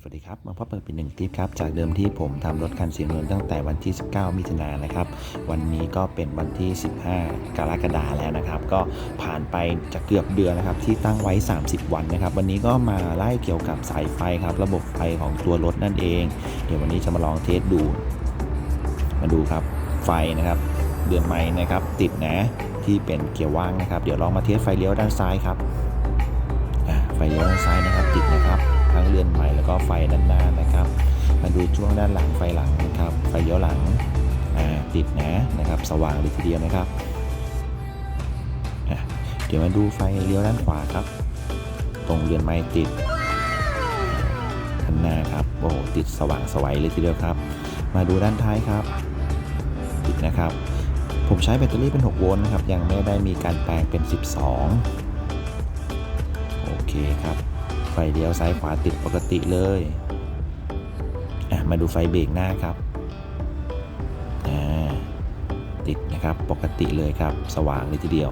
สวัสดีครับ มาพบเปิดเป็นหนึ่งคลิปครับ จากเดิมที่ผมทำรถคันสีน้ำเงินตั้งแต่วันที่ 19 มิถุนายนนะครับ วันนี้ก็เป็นวันที่ 15 กรกฎาแล้วนะครับ ก็ผ่านไปจะเกือบเดือนนะครับ ที่ตั้งไว้ 30 วันนะครับ วันนี้ก็มาไล่เกี่ยวกับสายไฟครับ ระบบไฟของตัวรถนั่นเอง เดี๋ยววันนี้จะมาลองเทสดู มาดูครับ ไฟนะครับ เดือนไม้นะครับ ติดนะ ที่เป็นเกียร์ว่างนะครับ เดี๋ยวลองมาเทสไฟเลี้ยวด้านซ้ายครับ ไฟเลี้ยวด้านซ้ายนะครับ ติดนะครับ ทั้งเรือนใหม่แล้วก็ไฟด้านหน้านะครับ มาดูช่วงด้านหลังไฟหลังนะครับ ไฟเลี้ยวหลังติดนะนะครับ สว่างเลยทีเดียวนะครับ เดี๋ยวมาดูไฟเลี้ยวด้านขวาครับ ตรงเรือนไม้ติดด้านหน้าครับ โอ้โหติดสว่างสวัยเลยทีเดียวครับ มาดูด้านท้ายครับ ติดนะครับ ผมใช้แบตเตอรี่เป็น 6 โวลต์นะครับ ยังไม่ได้มีการแปลงเป็น 12 โอเคครับ ฟเลี้ยวซ้ายขวาติดปกติเลยอะมาดูไฟเบรกหน้าครับอ่าติดนะครับปกติเลยครับ สว่างเลยทีเดียว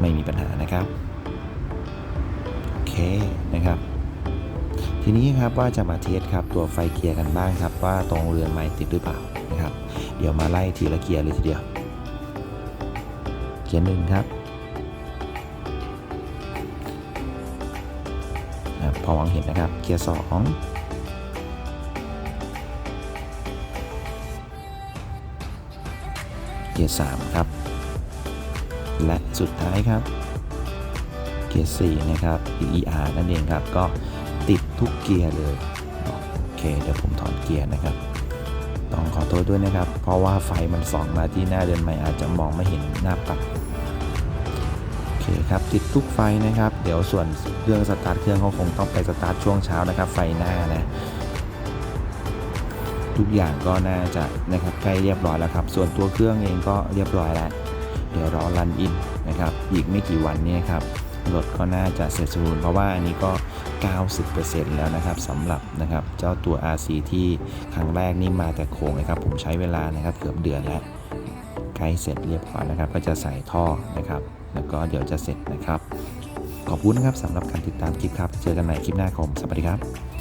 ไม่มีปัญหานะครับโอเคนะครับ ทีนี้ครับว่าจะมาเทสครับตัวไฟเกียร์กันบ้างครับ ว่าตรงเรือนไม้ติดหรือเปล่านะครับ เดี๋ยวมาไล่ทีละเกียร์เลยทีเดียว เกียร์หนึ่งครับ พอมองเห็นนะครับ เกียร์สองเกียร์สามครับ และสุดท้ายครับ เกียร์สี่นะครับ ER นั่นเองครับ ก็ติดทุกเกียร์เลย โอเค เดี๋ยวผมถอนเกียร์นะครับต้องขอโทษด้วยนะครับ เพราะว่าไฟมันส่องมาที่หน้าเดินใหม่อาจจะมองไม่เห็นหน้าปัด เคครับติดทุกไฟนะครับ เดี๋ยวส่วนเครื่องสตาร์ทเครื่องเขาคงต้องไปสตาร์ทช่วงเช้านะครับ ไฟหน้านะทุกอย่างก็น่าจะนะครับใกล้เรียบร้อยแล้วครับ ส่วนตัวเครื่องเองก็เรียบร้อยแล้ว เดี๋ยวรอรันอินนะครับ อีกไม่กี่วันนี้ครับรถก็น่าจะเสร็จสมบูรณ์เพราะว่าอันนี้ก็ 90%แล้วนะครับสำหรับนะครับเจ้าตัว RC ที่ครั้งแรกนี่มาแต่โครงนะครับ ผมใช้เวลานะครับเกือบเดือนแล้ว ใกล้เสร็จเรียบร้อยนะครับ ก็จะใส่ท่อนะครับ แล้วก็เดี๋ยวจะเสร็จนะครับ ขอบคุณนะครับสำหรับการติดตามคลิปครับ เจอกันใหม่คลิปหน้าครับสวัสดีครับ